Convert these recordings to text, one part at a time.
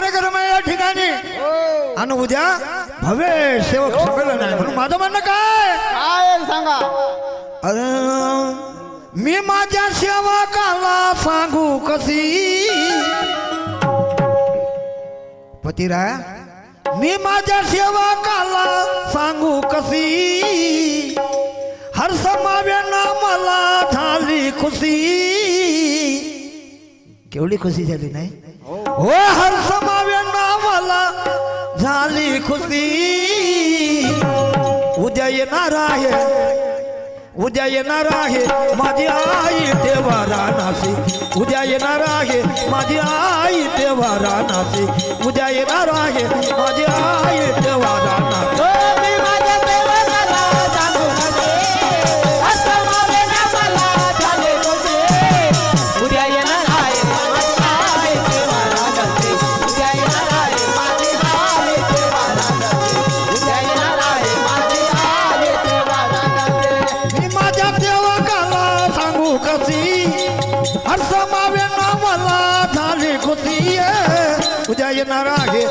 कार्यक्रम आहे या ठिकाणी. आणि उद्या भव्य सेवक संमेलन आहे. म्हणून माझं म्हणणं काय? काय सांगा. अरे मी माझ्या सेवकाला सांगू कशी? पतिराय मी माझ्या सेवकाला सांगू कशी? हर समावेना मला झाली खुशी. केवढी खुशी झाली नाही? हो हर झाली खुशी। उद्या येणार आहे उद्या येणार माझी आई देवा रानासी उद्या येणार आहे माझी आई देवा रानासी उद्या येणार आहे माझी आई देवा रानासी हर्ष मावेना मला झाली खुशी उद्या येणार आहे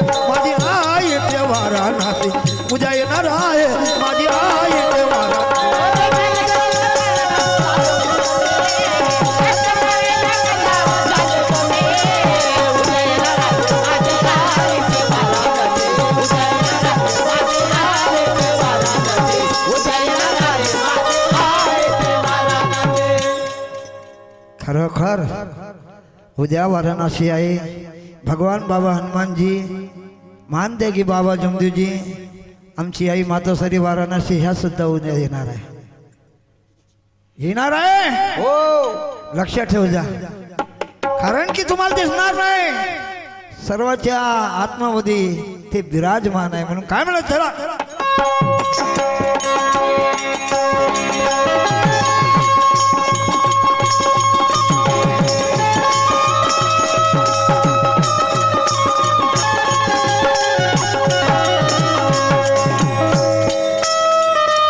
खरोखर उद्या वाराणसी आहे. भगवान बाबा हनुमानजी मानते की बाबा जमदेवजी आमची आई मातोसरी वाराणसी ह्या सुद्धा उद्या येणार आहे. येणार आहे? हो. लक्षात ठेव जा कारण की तुम्हाला दिसणार नाही. सर्वाच्या आत्मामध्ये ते विराजमान आहे. म्हणून काय म्हणत चला.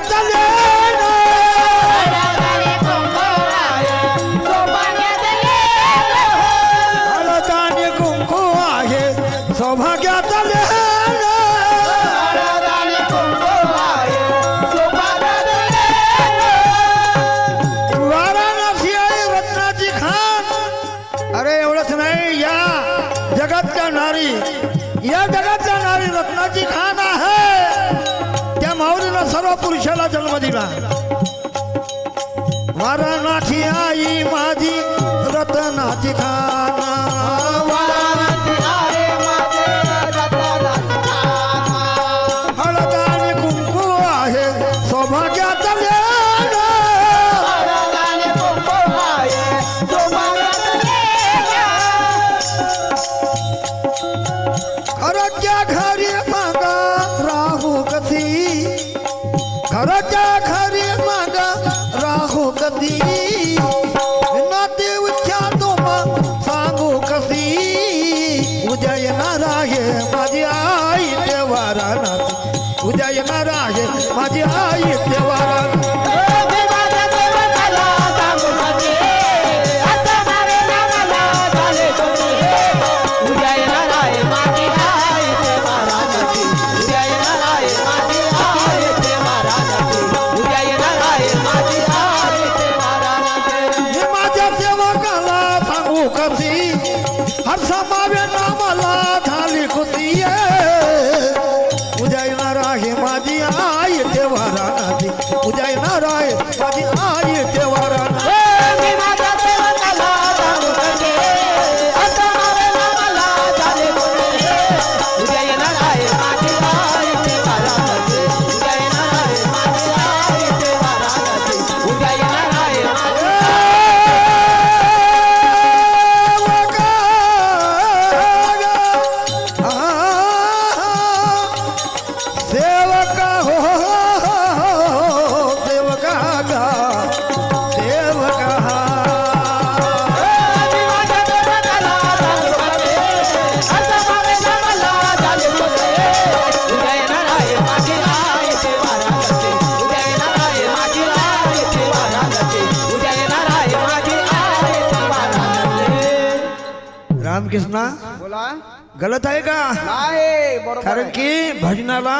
la tarde. पुरुषाला जन्म वाराणसी आई माझी रत्नाची खाना। आहे रामकृष्णा बोला. गलत आहे का? नाही बरोबर कारण आहे. की भजनाला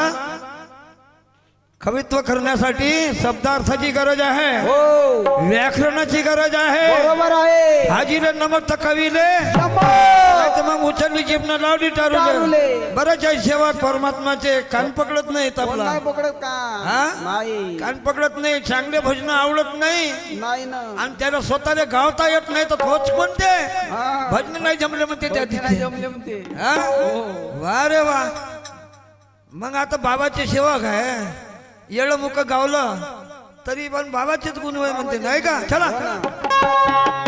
कवित्व करण्यासाठी शब्दार्थाची गरज आहे. हो. व्याकरणाची गरज आहे. बरोबर आहे. हाजीले नमक तर कवीले मग उचलली जीपनं लावली टारूले. बरेच आहे सेवा परमात्माचे. कान पकडत नाहीत आपला. नाही पकडत का? हा? नाही. कान पकडत नाही. चांगले भजन आवडत नाही. नाही ना. आणि त्याला स्वतःला गावता येत नाही तर तोच म्हणते. हा. भजन नाही जमले म्हणते त्या नाही तिथे जमले म्हणते. हा? वा रे वा. मग आता बाबाचे सेवक आहे येळ मुख गावलं तरी पण बाबाचेच गुण होय म्हणते नाही का? चला.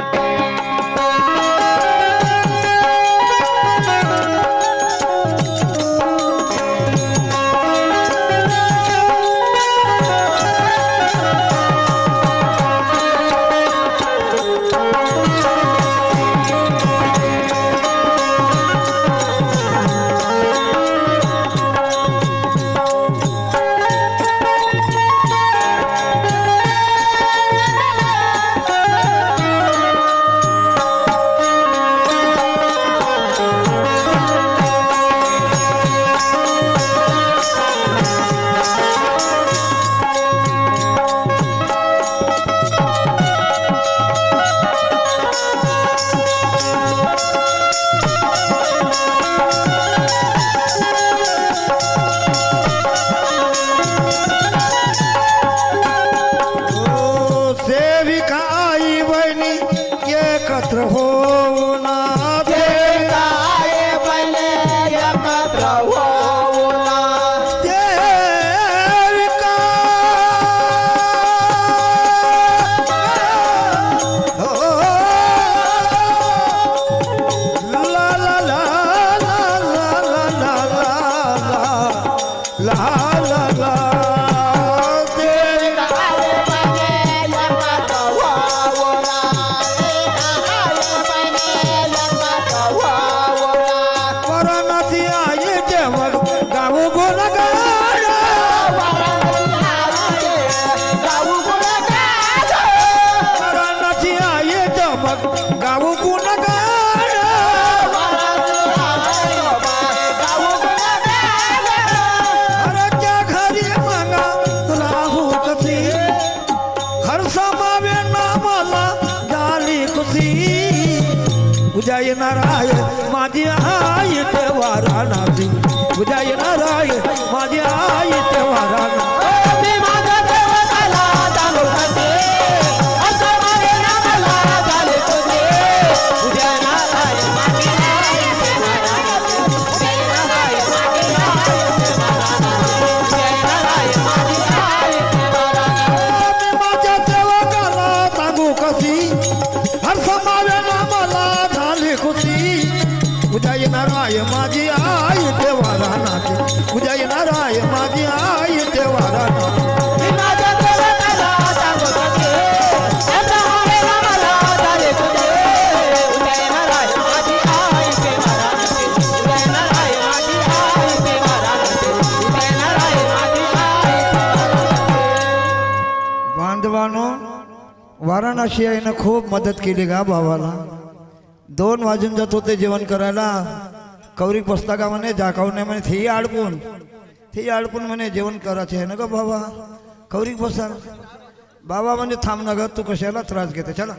येणार आहे माझी आई तेव्हा राहणार. उद्या येणार आहे माझी आई तेव्हा राहणार. हर समावे मला बुझाई नाराय, माजी आई देवारा नाथ। बुझाई नाराय, माजी आई देवारा नाथ। वाराणसी खूब मदद की गा बाबा दोन वाजून जात होते जेवण करायला. कौरिक पुस्तका म्हणे? जाकावणे म्हणे? तेही अडपून थेही अडपून म्हणे जेवण करायचे आहे ना ग बाबा? कौरिक बसा. बाबा म्हणजे थांब ना ग तू कशाला त्रास घेते? चला.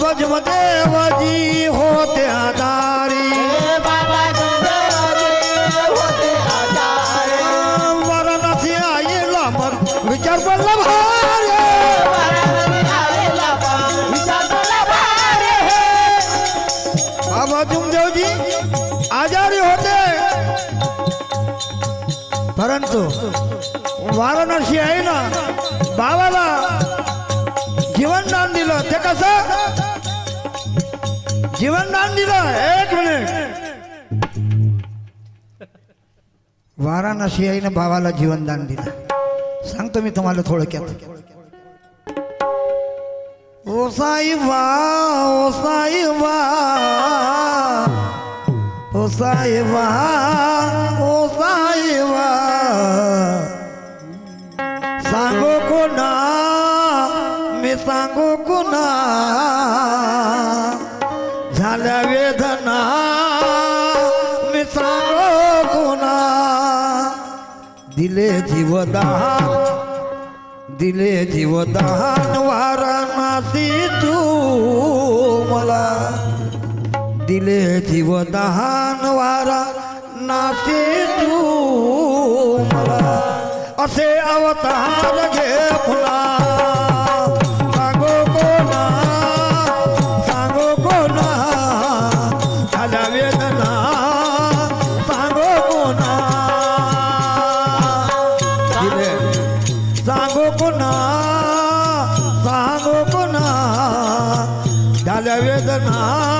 बाबा देवजी होते आजारी। हे बाबा डोंगरामध्ये होते आजारे। वाराणसी आईला मग विचार पडला भारे वाराणसी आलेला बा विचारला भारे बाबा देवजी आजारी होते। परंतु वाराणसी आहे ना बाबाला जीवनदान दिलं ते कसं? जीवनदान दिलं एक मिनिट. वाराणसी आहे भावाला जीवनदान दिलं. सांगतो मी तुम्हाला थोडक्यात. ओ साई वा ओ साई वा ओ साई वा ओ साई वा दिले जीवदान दिले जीवदान वाराणसी तू मला. दिले जीवदान वारा नाशी तू मला. असे अवतार घे फुला. આ વેદના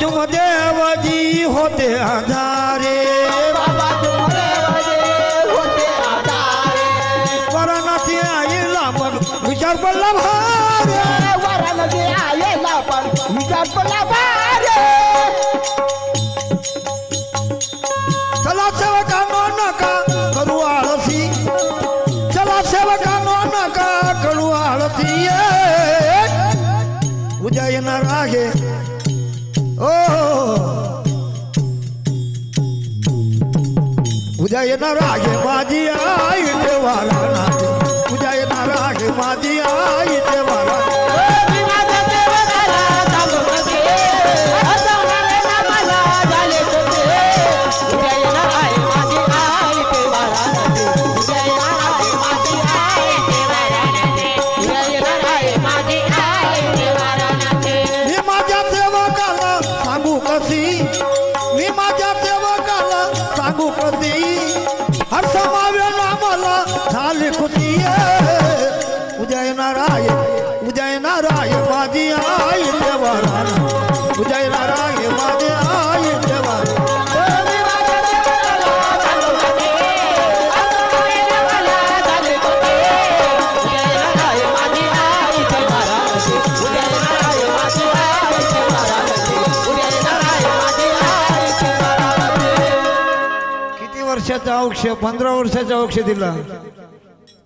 बाबा तुम देवजी होते आधारे उद्या येणार आहे वर्षाचा औक्ष पंधरा वर्षाचा औक्ष दिला.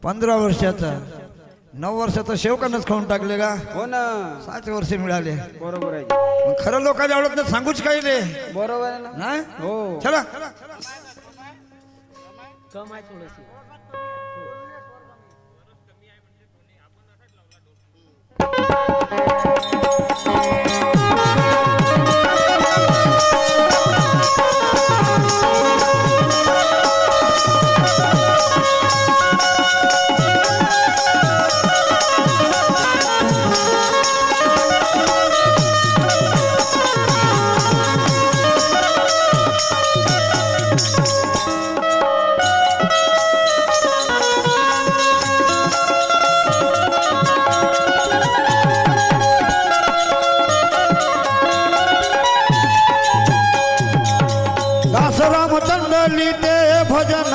पंधरा वर्षाचा. नऊ वर्षाचा शेवकानच खाऊन टाकले का? हो ना. सात वर्ष मिळाले. बरोबर आहे. मग खरं लोकांच्या आवडत नाही सांगूच काही रे बरोबर आहे ना. नाही हो. चला. दासराम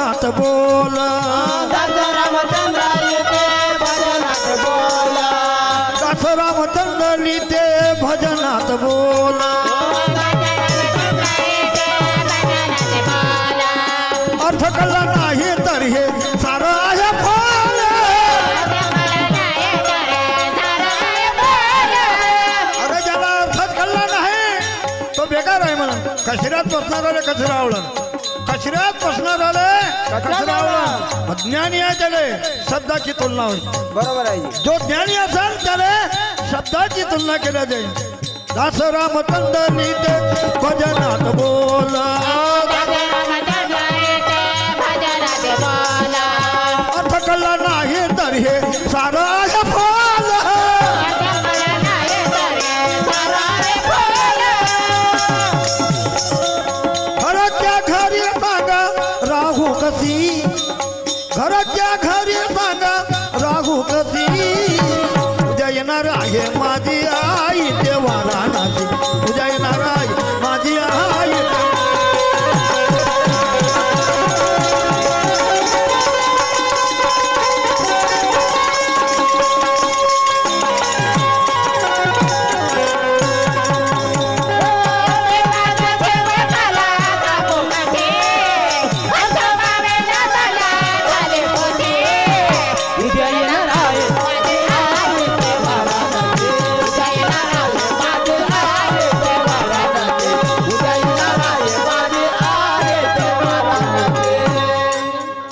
भजनात बोल. दादा रामचंद्र येते भजनात बोला दासराम चंडली ते भजनात बोल. अर्थ कला नाही तर हे सारं आहे अरे ज्याला अर्थात कळला नाही तो बेकार आहे म्हणून कचऱ्यात बसणार कचरा आवडण कचऱ्यात बसणार आले कचरा आवडण ज्ञानी आहे त्याले शब्दाची तुलना होईल. बरोबर आहे. जो ज्ञानी असेल त्याने शब्दाची तुलना केल्या जाईल. दासराम ते भजनात बोल.